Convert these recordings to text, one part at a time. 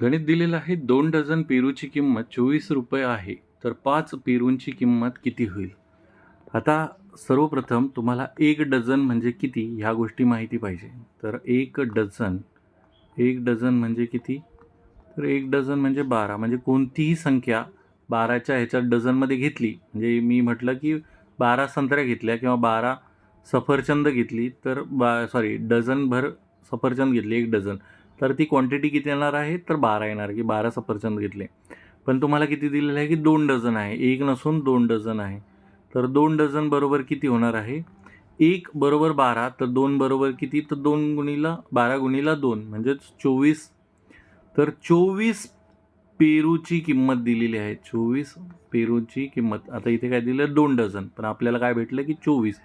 गणित दिलेलं आहे दोन डझन पेरूची किंमत चोवीस रुपये आहे तर पाच पेरूंची किंमत किती होईल? आता सर्वप्रथम तुम्हाला एक डझन म्हणजे किती ह्या गोष्टी माहिती पाहिजे. तर एक डझन एक डझन म्हणजे किती? तर एक डझन म्हणजे बारा म्हणजे कोणतीही संख्या बाराच्या ह्याच्यात डझनमध्ये घेतली म्हणजे मी म्हटलं की बारा संत्र्या घेतल्या किंवा बारा सफरचंद घेतली तर बा सॉरी डझनभर सफरचंद घेतली एक डझन. तर ती क्वांटिटी किती येणार आहे? तर बारा येणार की बारा सफरचंद घेतले. पण तुम्हाला किती दिलेलं आहे? की दोन डझन आहे. एक नसून दोन डझन आहे. तर दोन डझन बरोबर किती होणार आहे? एक बरोबर बारा तर दोन बरोबर किती? तर दोन गुणीला बारा गुणीला दोन. म्हणजेच चोवीस. तर चोवीस पेरूची किंमत दिलेली आहे. चोवीस पेरूची किंमत. आता इथे काय दिलं? दोन डझन. पण आपल्याला काय भेटलं? की चोवीस.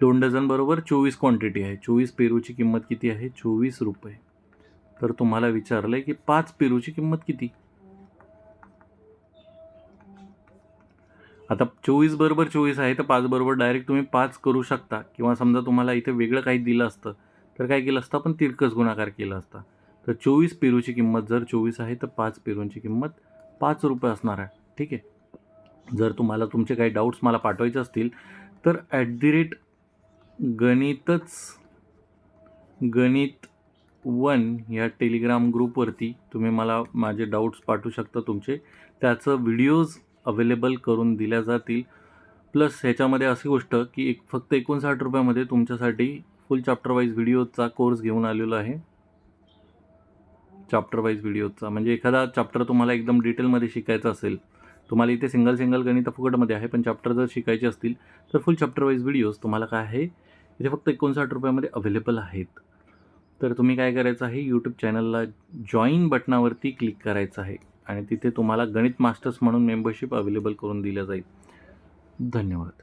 दोन डझन बरोबर चोवीस क्वांटिटी आहे. चोवीस पेरूची किंमत किती आहे? चोवीस रुपये. तर तुम्हाला विचारलं आहे की पाच पेरूची किंमत किती? आता चोवीस बरोबर चोवीस आहे तर पाच बरोबर डायरेक्ट तुम्ही पाच करू शकता. किंवा समजा तुम्हाला इथे वेगळं काही दिलं असतं तर काय केलं असतं? आपण तिरकस गुणाकार केला असता. तर चोवीस पेरूची किंमत जर चोवीस आहे तर पाच पेरूंची किंमत पाच रुपये असणार आहे. ठीक आहे? जर तुम्हाला तुमचे काही डाऊट्स मला पाठवायचे असतील तर ॲट दी रेट गणितच गणित वन ह्या टेलिग्राम ग्रुपवरती तुम्ही मला माझे डाऊट्स पाठवू शकता तुमचे. त्याचं व्हिडिओज अवेलेबल करून दिल्या जातील. प्लस ह्याच्यामध्ये अशी गोष्ट की एक फक्त एकोणसाठ रुपयामध्ये तुमच्यासाठी फुल चॅप्टरवाईज व्हिडिओचा कोर्स घेऊन आलेलो आहे. चॅप्टरवाईज व्हिडिओचा म्हणजे एखादा चॅप्टर तुम्हाला एकदम डिटेलमध्ये शिकायचा असेल. तुम्हाला इथे सिंगल सिंगल गणित फुकटमध्ये आहे पण चॅप्टर जर शिकायचे असतील तर फुल चॅप्टरवाईज व्हिडिओज तुम्हाला काय आहे? इथे फक्त एकोणसाठ रुपयामध्ये अवेलेबल आहेत. तर तुम्ही काय करायचं आहे? यूट्यूब चॅनलला जॉईन बटनावरती क्लिक करायचं आहे. आणि तिथे तुम्हाला गणित मास्टर्स म्हणून मेंबरशिप अवेलेबल करून दिल्या जाईल. धन्यवाद.